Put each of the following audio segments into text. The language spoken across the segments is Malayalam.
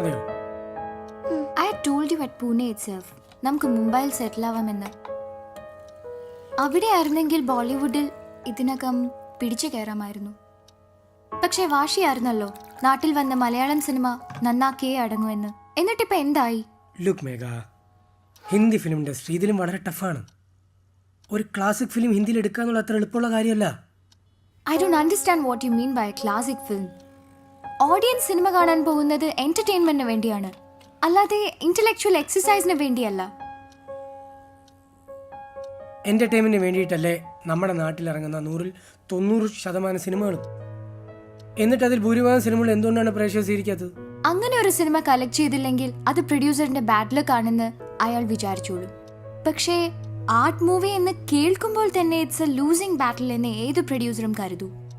അതെയോ? I told you at Pune itself നമുക്ക് മുംബൈയിൽ സെറ്റിൽ ആവാമെന്ന്. അവിടെ ആയിരുന്നെങ്കിൽ ബോളിവുഡിൽ ഇതിനകം പിടിച്ചു കയറാമായിരുന്നു. പക്ഷേ വാശിയായിരുന്നല്ലോ നാട്ടിൽ വന്ന മലയാളം സിനിമ നന്നാക്കിയേ അടങ്ങുമെന്ന്. എന്നിട്ടിപ്പോ എന്തായി? Look Megha. Hindi film industry ഇതിലും വളരെ ടഫാണ്. ഒരു ക്ലാസിക് ഫിലിം ഹിന്ദിയിൽ എടുക്കുക എന്നുള്ള അത്ര എളുപ്പമുള്ള കാര്യമല്ല. I don't understand what you mean by classic film audience cinema കാണാൻ പോകുന്നത് എന്റർടൈൻമെന്റിന് വേണ്ടിയാണ്. അല്ലാതെ ഇന്റലക്ച്വൽ എക്സസൈസിന് വേണ്ടിയല്ല. എന്റർടൈൻമെന്റിന് വേണ്ടിയിട്ടല്ലേ നമ്മുടെ നാട്ടിൽ ഇറങ്ങുന്ന നൂറിൽ തൊണ്ണൂറ് ശതമാനം സിനിമകളും എന്നിട്ട് അതിൽ ഭൂരിഭാഗം സിനിമകൾ എന്തുകൊണ്ടാണ് പ്രേക്ഷകരിക്കാത്തത് അങ്ങനെ ഒരു സിനിമ കളക്ട് ചെയ്തില്ലെങ്കിൽ അത് പ്രൊഡ്യൂസറിന്റെ ബാഡ് ലക്ക് ആണെന്ന് അയാൾ വിചാരിച്ചോളൂ. പക്ഷേ ആർട്ട് മൂവി എന്ന് കേൾക്കുമ്പോൾ തന്നെ ഇറ്റ്സ് എ ലൂസിംഗ് ബാറ്റിൽ എന്ന് ഏത് പ്രൊഡ്യൂസറും കരുതൂ.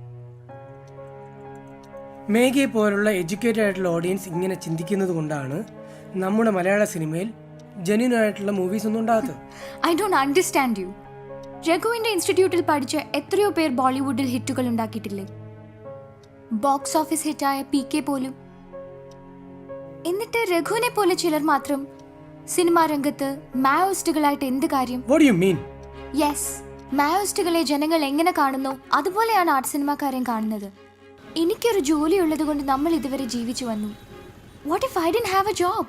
മേഘയെ പോലുള്ള എഡ്യൂക്കേറ്റഡ് ആയിട്ടുള്ള ഓഡിയൻസ് ഇങ്ങനെ ചിന്തിക്കുന്നത് കൊണ്ടാണ് നമ്മുടെ മലയാള സിനിമയിൽ ജെന്യൂൻ ആയിട്ടുള്ള മൂവീസ് ഒന്നും ഉണ്ടാകാത്തത്. ഐ ഡോണ്ട് അണ്ടർസ്റ്റാൻഡ് യു രഘുവിന്റെ ഇൻസ്റ്റിറ്റ്യൂട്ടിൽ പഠിച്ച എത്രയോ പേർ ബോളിവുഡിൽ ഹിറ്റുകൾ ഉണ്ടാക്കിയിട്ടില്ലേ? ബോക്സ് ഓഫീസ് ഹിറ്റായ പി കെ പോലും. എന്നിട്ട് രഘുവിനെ പോലെ ചിലർ മാത്രം സിനിമാ രംഗത്ത് മാവോയിസ്റ്റുകളായിട്ട് എന്ത് കാര്യം? യെസ് മാവോയിസ്റ്റുകളെ ജനങ്ങൾ എങ്ങനെ കാണുന്നു? അതുപോലെയാണ് ആർട്ട് സിനിമാക്കാരെയും കാണുന്നത്. എനിക്കൊരു ജോലി ഉള്ളത് കൊണ്ട് നമ്മൾ ഇതുവരെ ജീവിച്ചു വന്നു. What if I done have a job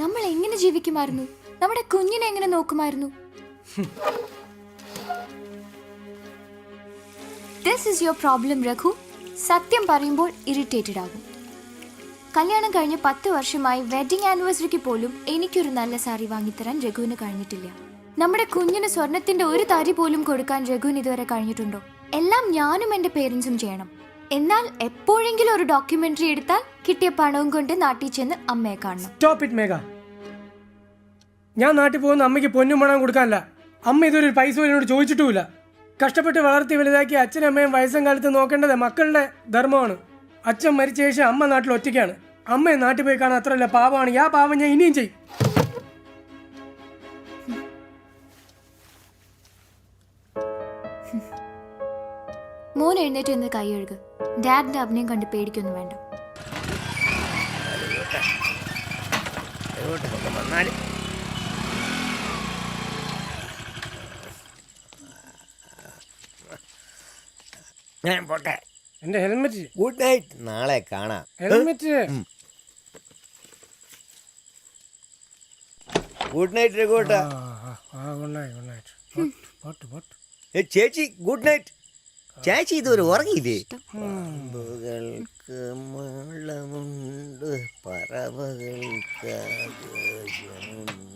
നമ്മൾ എങ്ങനെ ജീവിക്കുമായിരുന്നു? നമ്മുടെ കുഞ്ഞിനെ എങ്ങനെ നോക്കുമായിരുന്നു? This is your problem Raghu സത്യം പറയുമ്പോൾ ഇറിറ്റേറ്റഡ് ആകും. കല്യാണം കഴിഞ്ഞ് പത്ത് വർഷമായി വെഡിങ് ആനിവേഴ്സറിക്ക് പോലും എനിക്കൊരു നല്ല സാരി വാങ്ങിത്തരാൻ രഘുവിന് കഴിഞ്ഞിട്ടില്ല. നമ്മുടെ കുഞ്ഞിന് സ്വർണത്തിന്റെ ഒരു തരി പോലും കൊടുക്കാൻ രഘുവിന് ഇതുവരെ കഴിഞ്ഞിട്ടുണ്ടോ? എല്ലാം ഞാനും എന്റെ പേരൻസും ചെയ്യണം. എന്നാൽ എപ്പോഴെങ്കിലും ഒരു ഡോക്യുമെന്ററി എടുത്താൽ കിട്ടിയ പണവും കൊണ്ട് നാട്ടിൽ ചെന്ന് അമ്മയെ കാണണം. Stop it Megha. ഞാൻ നാട്ടിൽ പോകുന്ന അമ്മയ്ക്ക് പൊന്നും പണം കൊടുക്കാനല്ല. അമ്മ ഇതൊരു പൈസ എന്നോട് ചോദിച്ചിട്ടുമില്ല. കഷ്ടപ്പെട്ട് വളർത്തി വലുതാക്കി അച്ഛനും അമ്മയും വയസ്സും കാലത്ത് നോക്കേണ്ടത് മക്കളുടെ ധർമ്മമാണ്. അച്ഛൻ മരിച്ച ശേഷം അമ്മ നാട്ടിൽ ഒറ്റയ്ക്കാണ്. അമ്മയെ നാട്ടിൽ പോയി കാണാൻ അത്രയല്ല പാവമാണ് ആ പാവം ഞാൻ ഇനിയും ചെയ്യും. എഴുന്നേറ്റ് നിന്ന് കൈ കഴുക. ഡാഡിന്റെ അഭിനയം കണ്ട് പേടിക്കൊന്നും വേണ്ട. ഞാൻ പോട്ടെ. എന്റെ ഹെൽമെറ്റ്. ഗുഡ് നൈറ്റ് നാളെ കാണാം. ഹെൽമെറ്റ്. ഗുഡ് നൈറ്റ് ആ ഗുഡ് നൈറ്റ് ഗുഡ് നൈറ്റ് പോട്ട് പോട്ട് ഏ ചേച്ചി ഗുഡ് നൈറ്റ് ചേച്ചി ഇതുവരെ ഉറങ്ങിയില്ലേ? പാമ്പുകൾക്ക് മളമുണ്ട് പറവകൾക്ക് ആകാശമുണ്ട്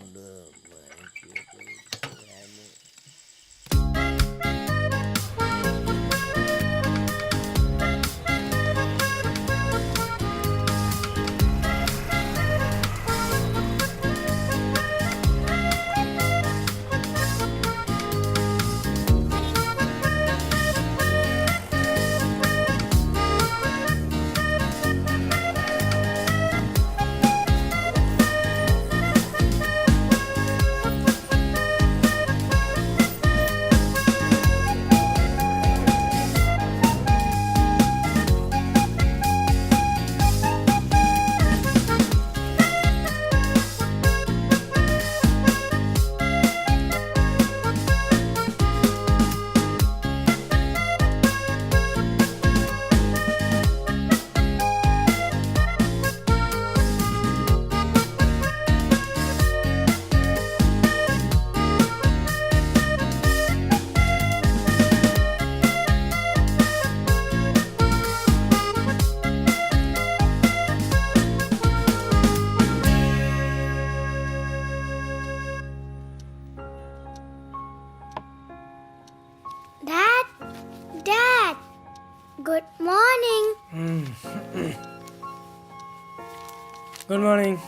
ഗുഡ് മോർണിംഗ്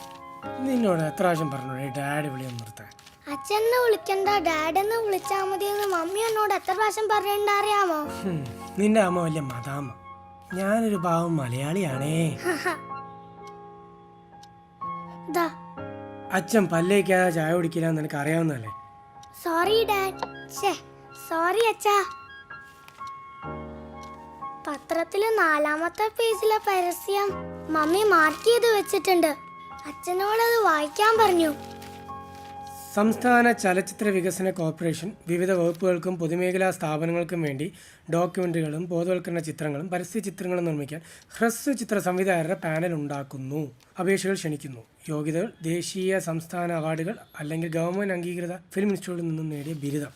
നിന്നോട് എത്ര പ്രാവശ്യം പറഞ്ഞു ഡാഡി വിളിയൊന്നും നിർത്താൻ അച്ഛനെ വിളിക്കണ്ട. ഡാഡ് എന്ന് വിളിച്ചാ മതി എന്ന് മമ്മി എന്നോട് എത്ര പ്രാവശ്യം പറയണ്ട അറിയാമോ നിന്റെ അമ്മ വലിയ മതാമ്മ ഞാനൊരു പാവം മലയാളിയാണേ. അച്ഛൻ പല്ലേക്കാ ചായ കുടിക്കില്ല നിനക്ക് അറിയാവുന്നല്ലേ സോറി ഡാഡ് സോറി അച്ഛാ. പത്രത്തിൽ നാലാമത്തെ പേജിലെ പരസ്യം. മമ്മി മാർക്ക് ചെയ്ത് വെച്ചിട്ടുണ്ട്. അച്ഛനോടത് വായിക്കാൻ പറഞ്ഞു. സംസ്ഥാന ചലച്ചിത്ര വികസന കോർപ്പറേഷൻ വിവിധ വകുപ്പുകൾക്കും പൊതുമേഖലാ സ്ഥാപനങ്ങൾക്കും വേണ്ടി ഡോക്യുമെന്ററികളും ബോധവൽക്കരണ ചിത്രങ്ങളും പരസ്യ ചിത്രങ്ങളും നിർമ്മിക്കാൻ ഹ്രസ്വ ചിത്ര സംവിധായകരുടെ പാനൽ ഉണ്ടാക്കുന്നു. അപേക്ഷകൾ ക്ഷണിക്കുന്നു. യോഗ്യതകൾ ദേശീയ സംസ്ഥാന അവാർഡുകൾ അല്ലെങ്കിൽ ഗവൺമെന്റ് അംഗീകൃത ഫിലിം ഇൻസ്റ്റിറ്റ്യൂട്ടിൽ നിന്നും നേടിയ ബിരുദം.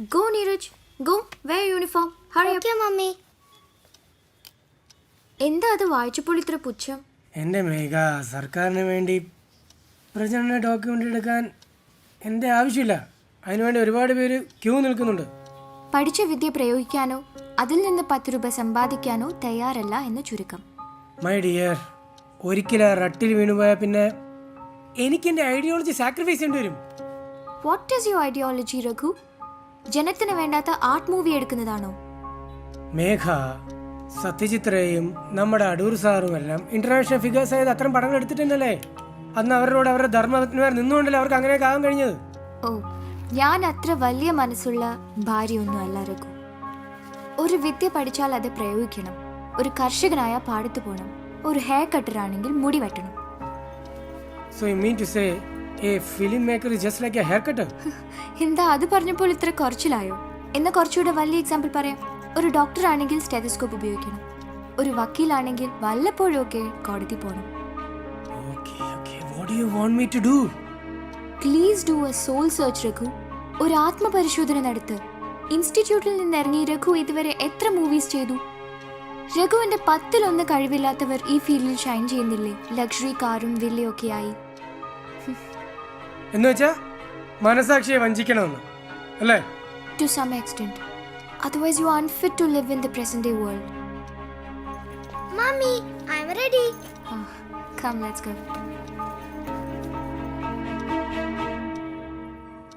Go Neeraj. Go wear uniform hurry okay mummy. എന്താ അത് വായിച്ചപ്പോൾ ഇത്ര പുച്ഛം? എന്റെ മേഘ സർക്കാരിന് വേണ്ടി പ്രചരണ ഡോക്യുമെന്റ് എടുക്കാൻ എന്റെ ആവശ്യമില്ല. അതിനുവേണ്ടി ഒരുപാട് പേര് ക്യൂ നിൽക്കുന്നുണ്ട്. പഠിച്ച വിദ്യ പ്രയോഗിക്കാനോ അതിൽ നിന്ന് പത്ത് രൂപ സമ്പാദിക്കാനോ തയ്യാറല്ല എന്ന് ചുരുക്കം. മൈ ഡിയർ ഒരിക്കലും ആ റട്ടിൽ വീണുപോയാൽ പിന്നെ എനിക്ക് എന്റെ ഐഡിയോളജി സാക്രിഫൈസ് ചെയ്യേണ്ടി വരും. What is your ideology Raghu? ജനത്തിന് വേണ്ടാത്ത ആർട്ട് മൂവി എടുക്കുന്നതാണോ? മേഘ സത്യജിത്രയും നമ്മുടെ അടൂർ സാറും എല്ലാം ഇന്റർനാഷണൽ ഫിഗേഴ്സ് ആയത് അത്രയും പടങ്ങൾ എടുത്തിട്ടുണ്ടല്ലേ അന്ന് അവരോട് അവരുടെ ധർമ്മപത്നിമാർ നിന്നുകൊണ്ടല്ലേ അവർക്ക് അങ്ങനെ ആകാൻ കഴിഞ്ഞത്? ഓ ഞാൻ അത്ര വലിയ മനസ്സുള്ള ഭാര്യയൊന്നും അല്ല രഘു. ഒരു വിദ്യ പഠിച്ചാൽ അത് പ്രയോഗിക്കണം. ഒരു കർഷകനായ പാടത്തു പോകണം ഒരു ഹെയർ കട്ടറാണെങ്കിൽ മുടി വെട്ടണം. So you mean to say a film maker just like a hair cutter എന്താ അത് പറഞ്ഞപ്പോൾ ഇത്ര കുറച്ചിലായോ? എന്ന കുറച്ചുകൂടെ വലിയ എക്സാമ്പിൾ പറയാം. ഒരു ഡോക്ടർ ആണെങ്കിൽ സ്റ്റെതസ്കോപ്പ് ഉപയോഗിക്കണം. ഒരു വക്കീലാണെങ്കിൽ വല്ലപ്പോഴും ഒക്കെ കോടതി പോകണം please do a soul search Raghu. ഒരു ആത്മപരിശോധന നടത്ത്. ഇൻസ്റ്റിറ്റ്യൂട്ടിൽ നിന്ന് ഇറങ്ങി രഘു ഇതുവരെ എത്ര മൂവീസ് ചെയ്തു? രഘുവിന്റെ പത്തിലൊന്ന് കഴിവില്ലാത്തവർ ഈ ഫീൽഡിൽ ഷൈൻ ചെയ്യുന്നില്ലേ? ലക്ഷറി കാറും വില്ലയൊക്കെയായി എന്ന് വെച്ചാ മനസാക്ഷിയെ വഞ്ചിക്കണമെന്ന് അല്ലേ? To some extent otherwise you unfit to live in the present day world mummy I am ready come let's go